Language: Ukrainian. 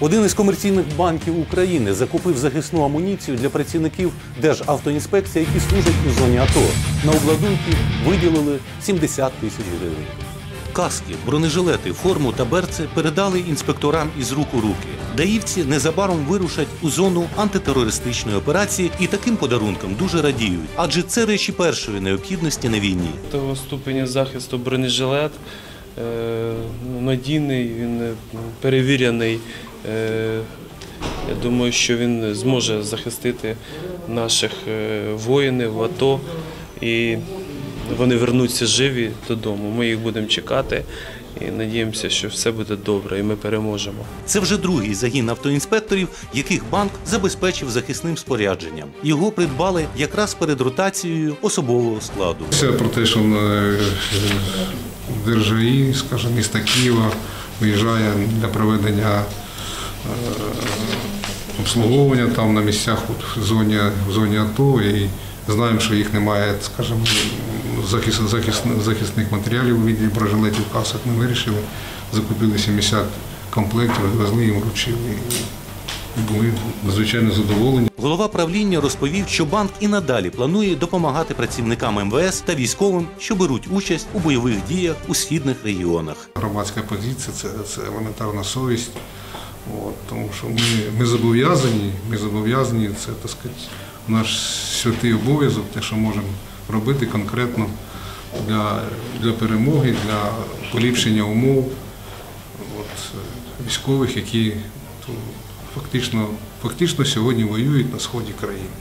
Один із комерційних банків України закупив захисну амуніцію для працівників Державтоінспекції, які служать у зоні АТО. На обладунки виділили 70 тисяч гривень. Каски, бронежилети, форму та берці передали інспекторам із рук у руки. Даївці незабаром вирушать у зону антитерористичної операції і таким подарункам дуже радіють, адже це речі першої необхідності на війні. Того ступеня захисту бронежилет надійний, він е, перевірений. Е, Я думаю, що він зможе захистити наших е, воїнів в АТО і вони вернуться живі додому. Ми їх будемо чекати і надіємося, що все буде добре і ми переможемо. Це вже другий загін автоінспекторів, яких банк забезпечив захисним спорядженням. Його придбали якраз перед ротацією особового складу. Все про те, що ДРЖІ, скажімо, міста Києва виїжджає для проведення е, обслуговування там на місцях в зоні, в зоні АТО і знаємо, що їх немає, скажімо, захист, захист, захисних матеріалів у віді бронежилетів, касок. Ми вирішили, закупили 70 комплектів, відвезли їм, вручили і були надзвичайно задоволені. Голова правління розповів, що банк і надалі планує допомагати працівникам МВС та військовим, що беруть участь у бойових діях у східних регіонах. Громадська позиція це, це елементарна совість. От, тому що ми, ми зобов'язані, ми зобов'язані, це так сказати, наш святий обов'язок, те, що можемо робити конкретно для, для перемоги, для поліпшення умов от, військових, які фактично, фактично сьогодні воюють на сході країни.